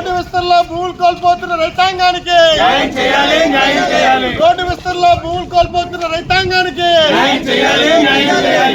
Road విస్తరణలో భూములు కోల్పోతున్న రైతాంగానికి. న్యాయం చేయాలి న్యాయం చేయాలి. రోడ్డు విస్తరణలో భూములు కోల్పోతున్న రైతాంగానికి. న్యాయం చేయాలి న్యాయం చేయాలి.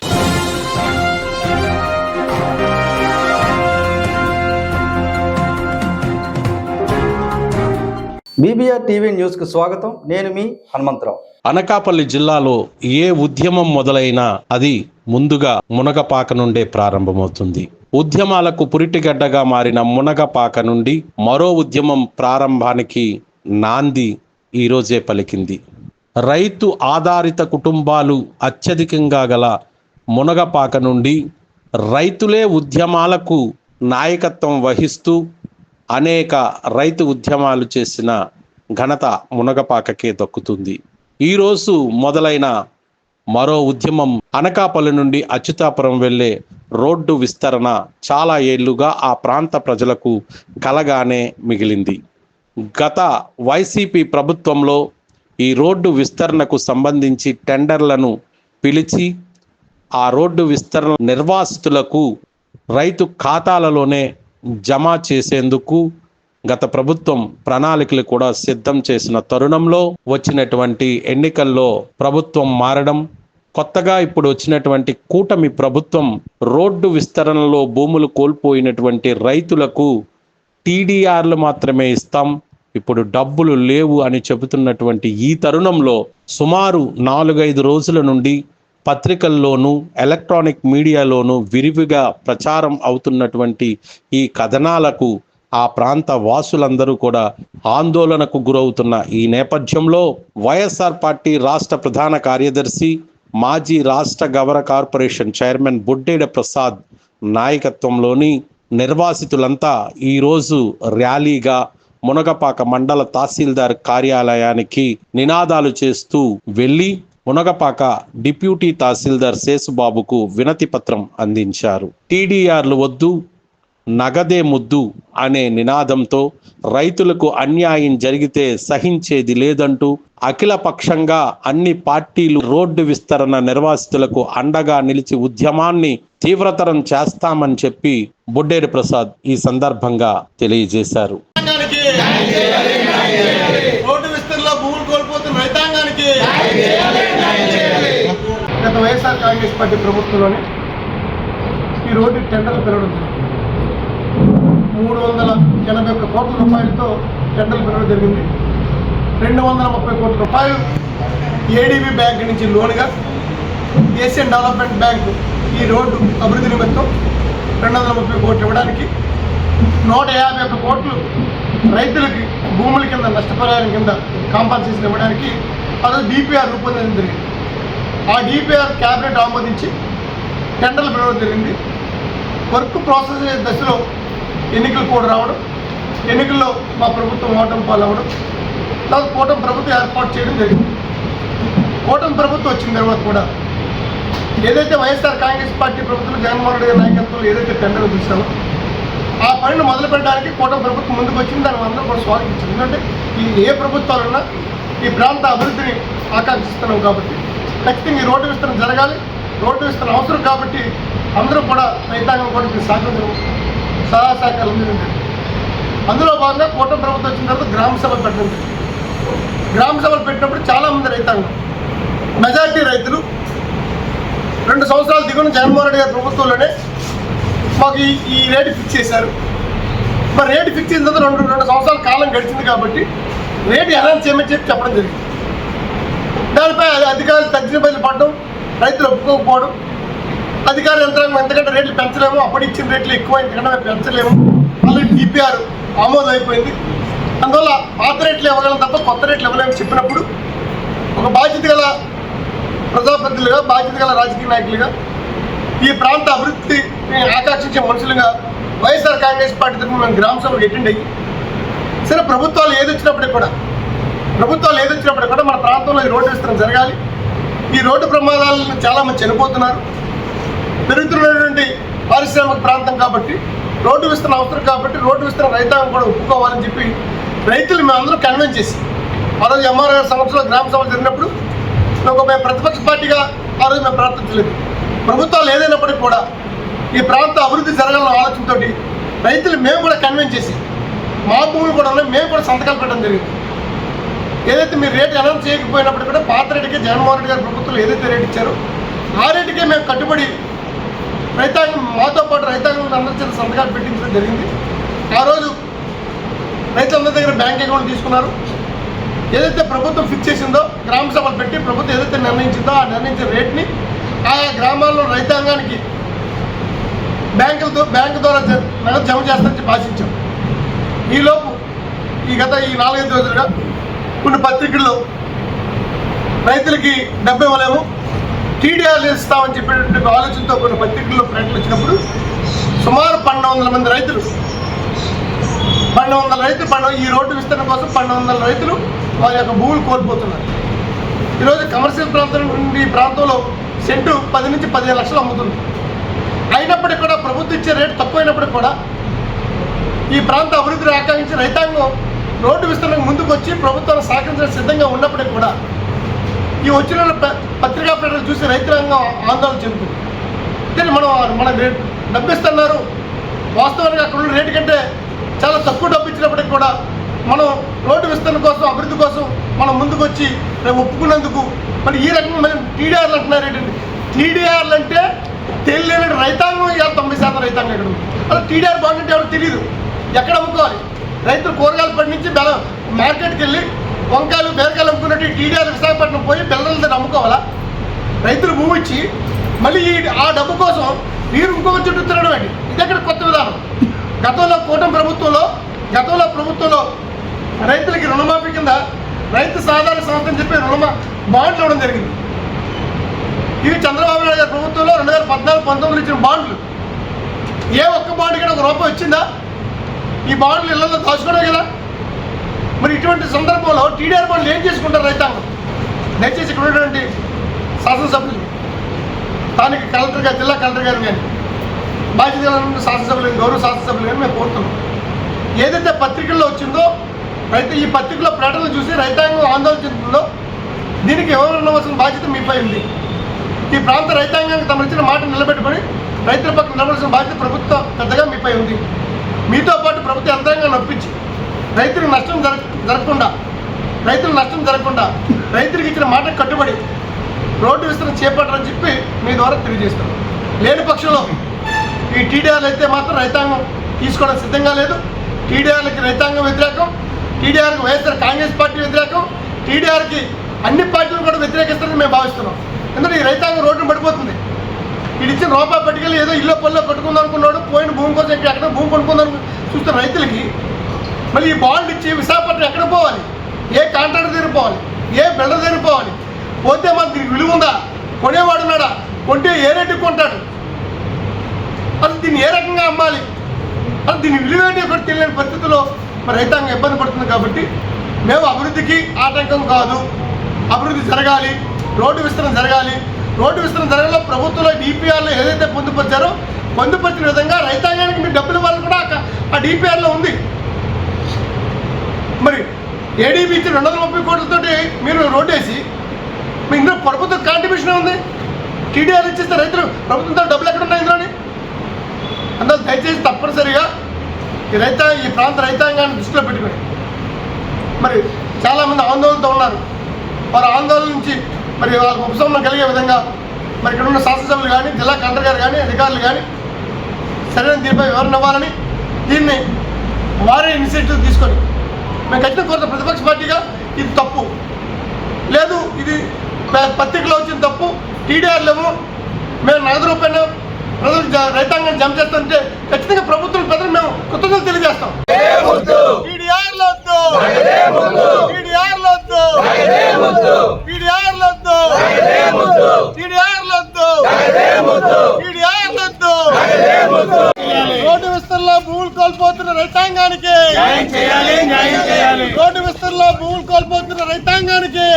బీబీఆర్ టీవీ న్యూస్కు స్వాగతం. నేను మీ హనుమంతరావు. అనకాపల్లి జిల్లాలో ఏ ఉద్యమం మొదలైనా అది ముందుగా మునగపాక నుండే ప్రారంభమవుతుంది. ఉద్యమాలకు పురిటిగడ్డగా మారిన మునగపాక నుండి మరో ఉద్యమం ప్రారంభానికి నాంది ఈరోజే పలికింది. రైతు ఆధారిత కుటుంబాలు అత్యధికంగా గల మునగపాక నుండి రైతులే ఉద్యమాలకు నాయకత్వం వహిస్తూ అనేక రైతు ఉద్యమాలు చేసిన ఘనత మునగపాకకే దక్కుతుంది. ఈరోజు మొదలైన మరో ఉద్యమం అనకాపల్లి నుండి అచ్యుతాపురం వెళ్ళే రోడ్డు విస్తరణ చాలా ఏళ్ళుగా ఆ ప్రాంత ప్రజలకు కలగానే మిగిలింది. గత వైసీపీ ప్రభుత్వంలో ఈ రోడ్డు విస్తరణకు సంబంధించి టెండర్లను పిలిచి ఆ రోడ్డు విస్తరణ నిర్వాసితులకు రైతు ఖాతాలలోనే జమ చేసేందుకు గత ప్రభుత్వం ప్రణాళికలు కూడా సిద్ధం చేసిన తరుణంలో వచ్చినటువంటి ఎన్నికల్లో ప్రభుత్వం మారడం కొత్తగా ఇప్పుడు వచ్చినటువంటి కూటమి ప్రభుత్వం రోడ్డు విస్తరణలో భూములు కోల్పోయినటువంటి రైతులకు టీడీఆర్లు మాత్రమే ఇస్తాం. ఇప్పుడు డబ్బులు లేవు అని చెబుతున్నటువంటి ఈ తరుణంలో సుమారు నాలుగైదు రోజుల నుండి పత్రికల్లోనూ ఎలక్ట్రానిక్ మీడియాలోనూ విరివిగా ప్రచారం అవుతున్నటువంటి ఈ కథనాలకు ఆ ప్రాంత వాసులందరూ కూడా ఆందోళనకు గురవుతున్న ఈ నేపథ్యంలో వైఎస్ఆర్ పార్టీ రాష్ట్ర ప్రధాన కార్యదర్శి మాజీ రాష్ట్ర గవర కార్పొరేషన్ చైర్మన్ బుడ్డేడ ప్రసాద్ నాయకత్వంలోని నిర్వాసితులంతా ఈరోజు ర్యాలీగా మునగపాక మండల తహసీల్దార్ కార్యాలయానికి నినాదాలు చేస్తూ వెళ్ళి మునగపాక డిప్యూటీ తహసీల్దార్ శేసుబాబుకు వినతి పత్రం అందించారు. టీడీఆర్లు వద్దు నగదే ముద్దు అనే నినాదంతో రైతులకు అన్యాయం జరిగితే సహించేది లేదంటూ అఖిలపక్షంగా అన్ని పార్టీలు రోడ్డు విస్తరణ నిర్వాసితులకు అండగా నిలిచి ఉద్యమాన్ని తీవ్రతరం చేస్తామని చెప్పి బుడ్డేడి ప్రసాద్ ఈ సందర్భంగా తెలియజేశారు. గత వైఎస్ఆర్ కాంగ్రెస్ పార్టీ ప్రభుత్వంలోనే ఈ రోడ్డు టెండర్లు పెరగడం మూడు వందల ఎనభై ఒక్క కోట్ల రూపాయలతో టెండర్లు పెరగడం జరిగింది. రెండు వందల ముప్పై కోట్ల రూపాయలు ఏడీబీ బ్యాంక్ నుంచి లోన్గా ఏషియన్ డెవలప్మెంట్ బ్యాంక్ ఈ రోడ్డు అభివృద్ధి నిమిత్తం రెండు వందల ముప్పై కోట్లు ఇవ్వడానికి నూట యాభై ఒక్క కోట్లు రైతులకి భూముల కింద నష్టపరిహారం కింద కాంపన్సేషన్ ఇవ్వడానికి అది డిపిఆర్ రూపొందించడం జరిగింది. ఆ డిపిఆర్ క్యాబినెట్ ఆమోదించి టెండర్లు పిలవడం జరిగింది. వర్క్ ప్రాసెస్ అయ్యే దశలో ఎన్నికలు కూడా రావడం ఎన్నికల్లో మా ప్రభుత్వం ఓటమి పాలవ్వడం తర్వాత కూటమి ప్రభుత్వం ఏర్పాటు చేయడం జరిగింది. కూటమి ప్రభుత్వం వచ్చిన తర్వాత కూడా ఏదైతే వైఎస్ఆర్ కాంగ్రెస్ పార్టీ ప్రభుత్వం జగన్మోహన్ రెడ్డి గారి నాయకత్వంలో ఏదైతే టెండర్ చూసామో ఆ పనిని మొదలు పెట్టడానికి కూటమి ప్రభుత్వం ముందుకు వచ్చింది. దాన్ని అందరం కూడా స్వాగతించారు. ఎందుకంటే ఈ ఏ ప్రభుత్వాలున్నా ఈ ప్రాంత అభివృద్ధిని ఆకాంక్షిస్తున్నాం కాబట్టి ఖచ్చితంగా ఈ రోడ్డు విస్తరణ జరగాలి. రోడ్డు విస్తరణ అవసరం కాబట్టి అందరూ కూడా రైతాంగం కూడా సాగుతున్నాం సహాయ సహకారాలు అందులో భాగంగా కూటమి ప్రభుత్వం వచ్చిన తర్వాత గ్రామ సభలు పెట్టడం గ్రామ సభలు పెట్టినప్పుడు చాలామంది రైతాంగం మెజారిటీ రైతులు రెండు సంవత్సరాల దిగున జగన్మోహన్ రెడ్డి గారి ప్రభుత్వంలోనే మాకు ఈ రేటు ఫిక్స్ చేశారు. మరి రేటు ఫిక్స్ చేసిన తర్వాత రెండు రెండు సంవత్సరాల కాలం గడిచింది కాబట్టి రేటు ఎలా చేయమని చెప్పి చెప్పడం జరిగింది. దానిపై అది అధికారులు తగ్గిన బదులు పడడం రైతులు ఒప్పుకోకపోవడం అధికార యంత్రాంగం ఎందుకంటే రేట్లు పెంచలేము అప్పుడు ఇచ్చిన రేట్లు ఎక్కువ ఎందుకంటే పెంచలేము. మళ్ళీ డిపిఆర్ ఆమోదం అయిపోయింది అందువల్ల పాత రేట్లు ఇవ్వగలం తప్ప కొత్త రేట్లు ఇవ్వలేము చెప్పినప్పుడు ఒక బాధ్యత గల ప్రజాప్రతినిధులుగా బాధ్యత గల రాజకీయ నాయకులుగా ఈ ప్రాంత అభివృద్ధి ఆకాంక్షించే మనుషులుగా వైఎస్ఆర్ కాంగ్రెస్ పార్టీ తరఫున మేము గ్రామ సభకు అటెండ్ అయ్యి సరే ప్రభుత్వాలు ఏది కూడా ప్రభుత్వాలు ఏదొచ్చినప్పుడు కూడా మన ప్రాంతంలో ఈ రోడ్డు విస్తరణ జరగాలి. ఈ రోడ్డు ప్రమాదాలను చాలామంది చనిపోతున్నారు. దరిద్రులైనటువంటి పారిశ్రామిక ప్రాంతం కాబట్టి రోడ్డు విస్తరణ అవసరం కాబట్టి రోడ్డు విస్తరణ రైతాంగం కూడా ఒప్పుకోవాలని చెప్పి రైతులు మేమందరూ కన్విన్స్ చేసి ఆ రోజు ఎంఆర్ఆర్ సంవత్సరంలో గ్రామ సభలు జరిగినప్పుడు ఒక మేము ప్రతిపక్ష పార్టీగా ఆ రోజు మేము ప్రార్థించలేదు ప్రభుత్వాలు ఏదైనప్పటికీ కూడా ఈ ప్రాంత అభివృద్ధి జరగాలన్న ఆలోచనతోటి రైతులు మేము కూడా కన్విన్స్ చేసి మా భూములు కూడా ఉన్నాయి మేము కూడా సంతకాలు పెట్టడం జరిగింది. ఏదైతే మీరు రేటు అనౌన్స్ చేయకపోయినప్పుడు కూడా పాత రేటుకే జగన్మోహన్ రెడ్డి గారి ప్రభుత్వం ఏదైతే రేటు ఇచ్చారో ఆ రేటుకే మేము కట్టుబడి రైతాంగం మాతో పాటు రైతాంగం అందరి చేత సంతకాలు పెట్టించడం జరిగింది. ఆ రోజు రైతులందరి దగ్గర బ్యాంక్ అకౌంట్ తీసుకున్నారు. ఏదైతే ప్రభుత్వం ఫిక్స్ చేసిందో గ్రామ సభలు పెట్టి ప్రభుత్వం ఏదైతే నిర్ణయించిందో ఆ నిర్ణయించిన రేట్ని ఆయా గ్రామాల్లో రైతాంగానికి బ్యాంకులతో బ్యాంకు ద్వారా నగదు జమ చేస్తారని చెప్పి ఆశించాం. ఈలోపు ఈ గత ఈ నాలుగైదు రోజులుగా కొన్ని పత్రికల్లో రైతులకి డబ్బు ఇవ్వలేము. టీడీఆర్లు ఇస్తామని చెప్పేటువంటి ఆలోచనతో కొన్ని పత్రికల్లో ప్రకటన వచ్చినప్పుడు సుమారు పన్నెండు వందల మంది రైతులు పన్నెండు వందల రైతులు పన్నెండు ఈ రోడ్డు విస్తరణ కోసం పన్నెండు వందల రైతులు వారి యొక్క భూములు కోల్పోతున్నారు. ఈరోజు కమర్షియల్ ప్రాంతం నుండి ఈ ప్రాంతంలో సెంటు పది నుంచి పదిహేను లక్షలు అమ్ముతుంది అయినప్పటికీ కూడా ప్రభుత్వం ఇచ్చే రేటు తక్కువైనప్పటికీ కూడా ఈ ప్రాంత అభివృద్ధిని ఆకాంక్షించి రైతాంగం రోడ్డు విస్తరణకు ముందుకు వచ్చి ప్రభుత్వాన్ని సహకరించడానికి సిద్ధంగా ఉన్నప్పటికీ కూడా ఈ వచ్చిన ప- పత్రికా ప్రకటన చూసి రైతాంగం ఆందోళన చెందుతుంది. దీన్ని మనం మన రేట్ డబ్బిస్తున్నారు వాస్తవానికి అక్కడ ఉన్న రేటు కంటే చాలా తక్కువ డబ్బు ఇచ్చినప్పటికి కూడా మనం రోడ్డు విస్తరణ కోసం అభివృద్ధి కోసం మనం ముందుకు వచ్చి రేపు ఒప్పుకున్నందుకు మరి ఈ రకంగా మనం టీడీఆర్లు అంటున్నారు ఏంటండి టీడీఆర్లు అంటే తెలియని రైతాంగం ఇవాళ తొంభై శాతం రైతాంగం ఇక్కడ అలా టీడీఆర్ బాండ్ అంటే ఎవరు తెలియదు ఎక్కడ అమ్ముకోవాలి రైతులు కూరగాయలు పండించి మార్కెట్కి వెళ్ళి వంకాయలు బీరకాయలు అమ్ముకున్నట్టు టీడీఆర్ విశాఖపట్నం పోయి పిల్లలతో దగ్గర అమ్ముకోవాలా రైతులు భూమి ఇచ్చి మళ్ళీ ఆ డబ్బు కోసం మీరు ఇంకొక చుట్టూ తిరగడం అండి ఇది ఎక్కడ కొత్త విధానం? గతంలో కూటమి ప్రభుత్వంలో గతంలో ప్రభుత్వంలో రైతులకి రుణమాఫీ కింద రైతు సాధారణ సంస్థ అని చెప్పి రుణమా బాండ్లు ఇవ్వడం జరిగింది. ఇవి చంద్రబాబు నాయుడు గారి ప్రభుత్వంలో రెండు వేల పద్నాలుగు పంతొమ్మిది ఇచ్చిన బాండ్లు. ఏ ఒక్క బాండ్ కూడా ఒక రూపాయి వచ్చిందా? ఈ బాండ్లు ఇళ్ళలో దాచుకోవడం కదా? మరి ఇటువంటి సందర్భంలో టీడీఆర్ వాళ్ళు ఏం చేసుకుంటారు రైతాంగం? దయచేసి ఇక్కడ ఉన్నటువంటి శాసనసభ్యులు స్థానిక కలెక్టర్ గారు జిల్లా కలెక్టర్ గారు కానీ బాధ్యత శాసనసభ్యులు కానీ, గౌరవ శాసనసభ్యులు కానీ మేము కోరుతున్నాం. ఏదైతే పత్రికల్లో వచ్చిందో రైతు ఈ పత్రికలో ప్రకటనలు చూసి రైతాంగం ఆందోళన చెందుతుందో దీనికి ఎవరు ఉండవలసిన బాధ్యత మీపై ఉంది. ఈ ప్రాంత రైతాంగానికి తమ ఇచ్చిన మాట నిలబెట్టుకొని రైతుల పక్కన నిలబడాల్సిన బాధ్యత ప్రభుత్వం పెద్దగా మీపై ఉంది. మీతో పాటు ప్రభుత్వ యంత్రాంగాన్ని ఒప్పించి రైతులకు నష్టం జరగ జరగకుండా రైతుల నష్టం జరగకుండా రైతులకు ఇచ్చిన మాటకు కట్టుబడి రోడ్డు విస్తరణ చేపట్టరని చెప్పి మీ ద్వారా తెలియజేస్తాం లేని పక్షంలో ఈ టీడీఆర్లు అయితే మాత్రం రైతాంగం తీసుకోవడం సిద్ధంగా లేదు. టీడీఆర్లకి రైతాంగం వ్యతిరేకం టీడీఆర్కి వైఎస్ఆర్ కాంగ్రెస్ పార్టీ వ్యతిరేకం టీడీఆర్కి అన్ని పార్టీలు కూడా వ్యతిరేకిస్తారని మేము భావిస్తున్నాం. ఎందుకంటే ఈ రైతాంగం రోడ్డును పడిపోతుంది. వీడు ఇచ్చిన రూపాయి పట్టుకెళ్ళి ఏదో ఇల్లు పనిలో కట్టుకుందాం అనుకున్నాడు పోయిన భూమి కోసం ఎక్కడ భూమి కొనుక్కుందాం చూస్తున్న రైతులకి మళ్ళీ ఈ బాండ్ ఇచ్చి విశాఖపట్నం ఎక్కడ పోవాలి? ఏ కాంట్రాక్టర్ దగ్గర పోవాలి? ఏ బిల్డర్ దగ్గర పోవాలి? పోతే మన దీనికి విలువ ఉందా? కొనేవాడు ఉన్నాడా? కొంటే ఏ రేటుకి కొంటాడు? అసలు దీన్ని ఏ రకంగా అమ్మాలి? అసలు దీన్ని విలువ ఏంటి ఒకటి తెలియని పరిస్థితుల్లో మరి రైతాంగం ఇబ్బంది పడుతుంది కాబట్టి మేము అభివృద్ధికి ఆటంకం కాదు. అభివృద్ధి జరగాలి. రోడ్డు విస్తరణ జరగాలి. రోడ్డు విస్తరణ జరగాలో ప్రభుత్వంలో డిపిఆర్లో ఏదైతే పొందుపరిచారో పొందుపరిచిన విధంగా రైతాంగానికి మీ డబ్బులు ఇవ్వాలని కూడా ఆ- ఆ డిపిఆర్లో ఉంది. మరి ఏడీబీ ఇచ్చి రెండు వందల ముప్పై కోట్లతో మీరు రోడ్డు వేసి మీ ఇందులో ప్రభుత్వ కాంట్రిబ్యూషన్ ఉంది టీడీఆర్ ఇచ్చేస్తే రైతులు ప్రభుత్వంతో డబ్బులు ఎక్కడ ఉన్నాయి ఇందులోని? అందులో దయచేసి తప్పనిసరిగా ఈ రైత ఈ ప్రాంత రైతాంగాన్ని దృష్టిలో పెట్టుకొని మరి చాలామంది ఆందోళనతో ఉన్నారు. వారి ఆందోళన నుంచి మరి వాళ్ళకు ఉపశమనం కలిగే విధంగా మరి ఇక్కడ ఉన్న శాసనసభ్యులు కానీ జిల్లా కలెక్టర్ గారు కానీ అధికారులు కానీ సరైన దీనిపై వివరణ ఇవ్వాలని దీన్ని వారే ఇనిషియేటివ్ తీసుకొని మేము ఖచ్చితంగా కోరుతాం ప్రతిపక్ష పార్టీగా ఇది తప్పు. లేదు ఇది పత్రికలో వచ్చిన తప్పు. టీడీఆర్లేమో మేము నగదు రూపాయలు ప్రజలు జ- రైతాంగం జమ చేస్తుంటే ఖచ్చితంగా ప్రభుత్వం పెద్దలు మేము కృతజ్ఞతలు తెలియజేస్తాం టీడీఆర్లు వద్దు టీడీఆర్లు వద్దు టీడీఆర్లు వద్దు టీడీఆర్లు వద్దు టీడీఆర్లు వద్దు రోడ్డు విస్తరణలో భూములు కోల్పోతున్న రైతాంగానికి. రోడ్డు విస్తరణలో భూములు కోల్పోతున్న రైతాంగానికి.